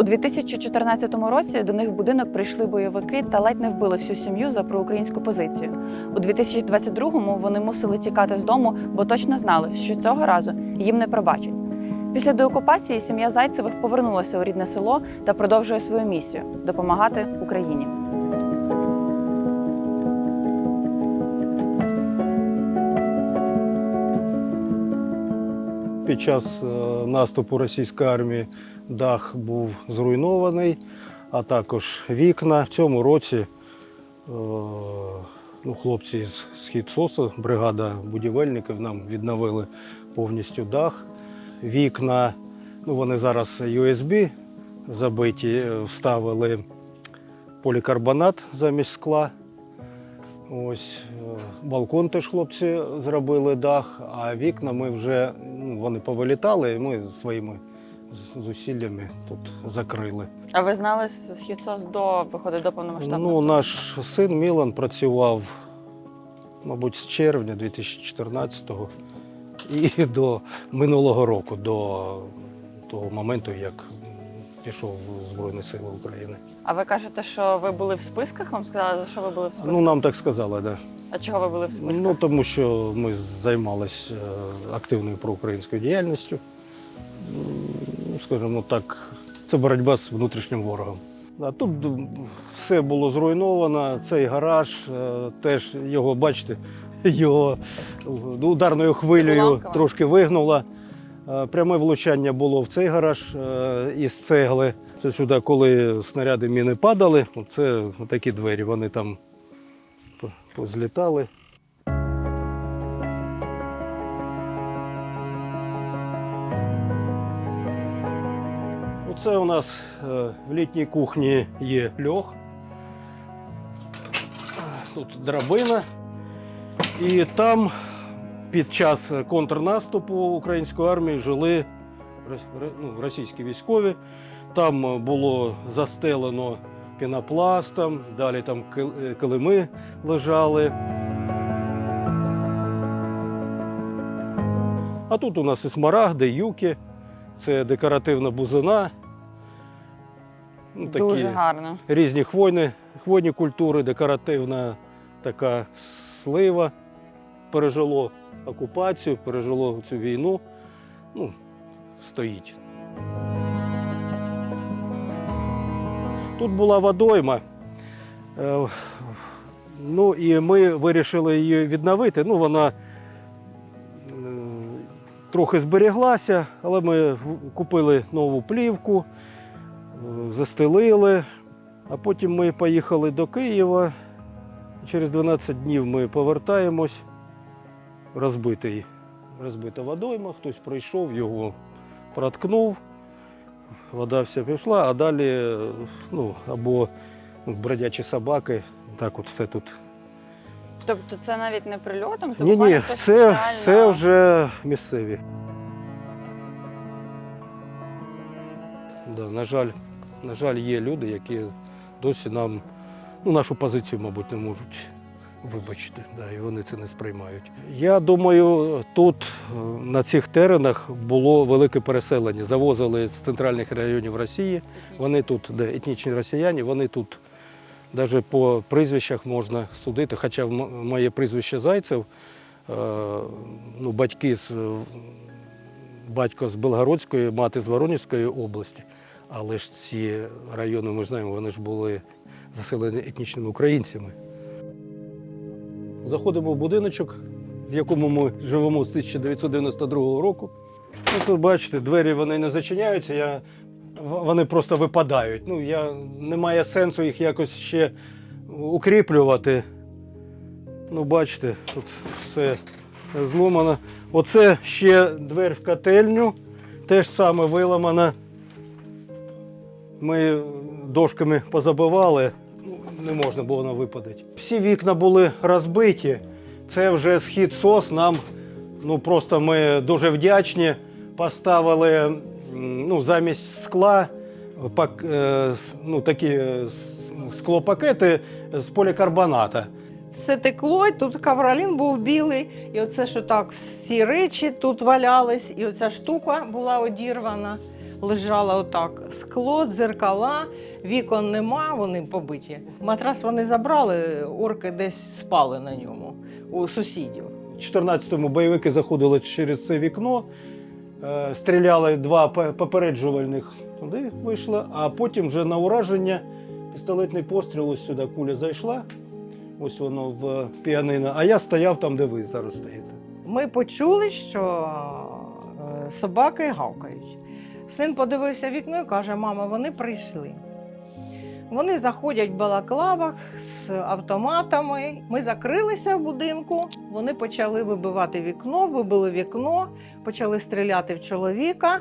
У 2014 році до них в будинок прийшли бойовики та ледь не вбили всю сім'ю за проукраїнську позицію. У 2022-му вони мусили тікати з дому, бо точно знали, що цього разу їм не пробачать. Після деокупації сім'я Зайцевих повернулася у рідне село та продовжує свою місію допомагати Україні. Під час е, наступу російської армії дах був зруйнований, а також вікна. В цьому році е, ну, хлопці з Східсосу, бригада будівельників нам відновили повністю дах. Вікна, ну, вони зараз USB забиті, е, вставили полікарбонат замість скла. Ось е, балкон теж хлопці зробили дах, а вікна ми вже ну, вони повилітали, і ми своїми зусиллями тут закрили. А ви знали східсос до виходу до повномасштабного? Ну, наш син Мілан працював, мабуть, з червня 2014-го і до минулого року, до того моменту, як пішов в Збройні Сили України. А ви кажете, що ви були в списках? Вам сказали, за що ви були в списках? Ну, нам так сказали, так. Да. А чого ви були в списках? Ну, тому що ми займалися активною проукраїнською діяльністю. Скажімо так, це боротьба з внутрішнім ворогом. А тут все було зруйновано, цей гараж, е, теж його, бачите, його ударною хвилею трошки вигнуло. Е, Пряме влучання було в цей гараж е, із цегли. Це сюди, коли снаряди міни падали, це такі двері, вони там по- позлітали. Оце у нас е, в літній кухні є льох. Тут драбина. І там під час контрнаступу української армії жили ну, російські військові. Там було застелено пінопластом, далі там е, килими лежали. А тут у нас і смарагди, юки, це декоративна бузина. Ну, Дуже гарно. різні хвойні, хвойні культури, декоративна така слива. Пережило окупацію, пережило цю війну. Ну, стоїть. Тут була водойма. Е, Ну і ми вирішили її відновити. Ну, вона е, трохи зберіглася, але ми купили нову плівку, застелили, а потім ми поїхали до Києва. Через 12 днів ми повертаємось. Розбитий, розбита водойма, хтось прийшов, його проткнув, вода вся пішла, а далі ну, або бродячі собаки. Так от все тут. Тобто це навіть не прильотом, це Ні, ні, це, спеціально- це вже місцеві. Да, на, жаль, на жаль, є люди, які досі нам ну, нашу позицію, мабуть, не можуть вибачити. Да, і вони це не сприймають. Я думаю, тут е, на цих теренах було велике переселення. Завозили з центральних районів Росії. Вони тут, де етнічні росіяни, вони тут навіть по прізвищах можна судити. Хоча моє прізвище Зайцев, е, ну, батьки з батько з Белгородської, мати з Воронезької області. Але ж ці райони, ми знаємо, вони ж були заселені етнічними українцями. Заходимо в будиночок, в якому ми живемо з 1992 року. Ну, тут бачите, двері вони не зачиняються, я, вони просто випадають. Ну, я, немає сенсу їх якось ще укріплювати. Ну, бачите, тут все зломано. Оце ще двері в котельню, теж саме виламана. Ми дошками позабивали, ну, не можна було вона випадати. Всі вікна були розбиті. Це вже схід сос. Нам ну, просто ми дуже вдячні. Поставили ну, замість скла пак, е, ну, такі е, склопакети з полікарбоната. Все текло, тут ковролін був білий, і оце що так всі речі тут валялись, і оця штука була одірвана. Лежала отак. Скло, дзеркала, вікон нема, вони побиті. Матрас вони забрали, орки десь спали на ньому у сусідів. У 14-му бойовики заходили через це вікно, е, стріляли два попереджувальних туди вийшло, а потім вже на ураження пістолетний постріл ось сюди куля зайшла. Ось воно в піанино. А я стояв там, де ви зараз стоїте. Ми почули, що е, собаки гавкають. Син подивився в вікно і каже: мама, вони прийшли. Вони заходять в балаклавах з автоматами. Ми закрилися в будинку. Вони почали вибивати вікно, вибили вікно, почали стріляти в чоловіка.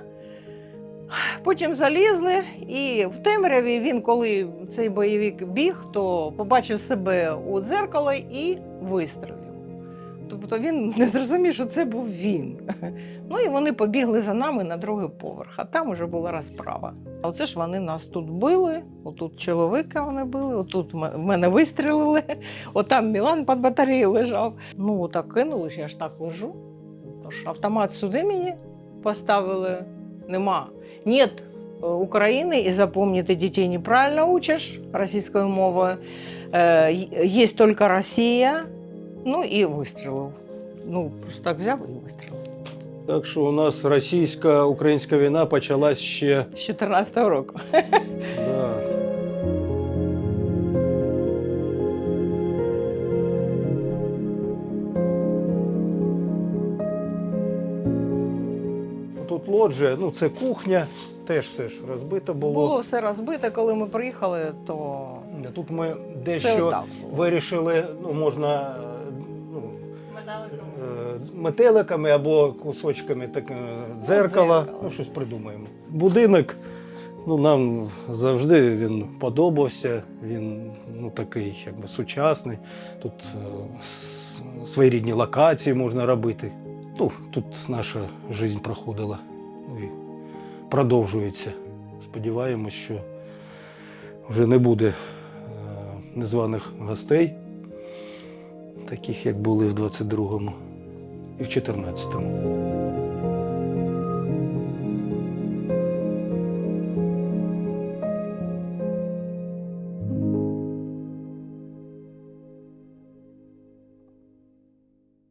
Потім залізли, і в темряві він, коли цей бойовик біг, то побачив себе у дзеркало і вистрілив. Тобто він не зрозумів, що це був він. Ну і вони побігли за нами на другий поверх, а там уже була розправа. А Оце ж вони нас тут били, отут чоловіка вони били, отут м- мене вистрілили, отам Мілан під батареєю лежав. Ну, отак кинули, я ж так лежу. Тож автомат сюди мені поставили. Нема. Нет э, Украины, и запомни, ты детей неправильно учишь российской мовой. Э, е- Есть только Россия. Ну і вистрілив. Ну, просто так взяв і вистрілив. Так що у нас російсько-українська війна почалась ще. З 14-го року. Да. Тут лоджія, ну це кухня, теж все ж розбито було. Було все розбите, коли ми приїхали, то Тут ми дещо отак було. вирішили, ну можна метеликами або кусочками так, е, дзеркала, дзеркала. ну щось придумаємо. Будинок ну, нам завжди він подобався, він ну, такий якби сучасний. Тут е, своєрідні локації можна робити. Ну, тут наша життя проходила ну, і продовжується. Сподіваємось, що вже не буде е, незваних гостей, таких як були в 22-му і в 14-му.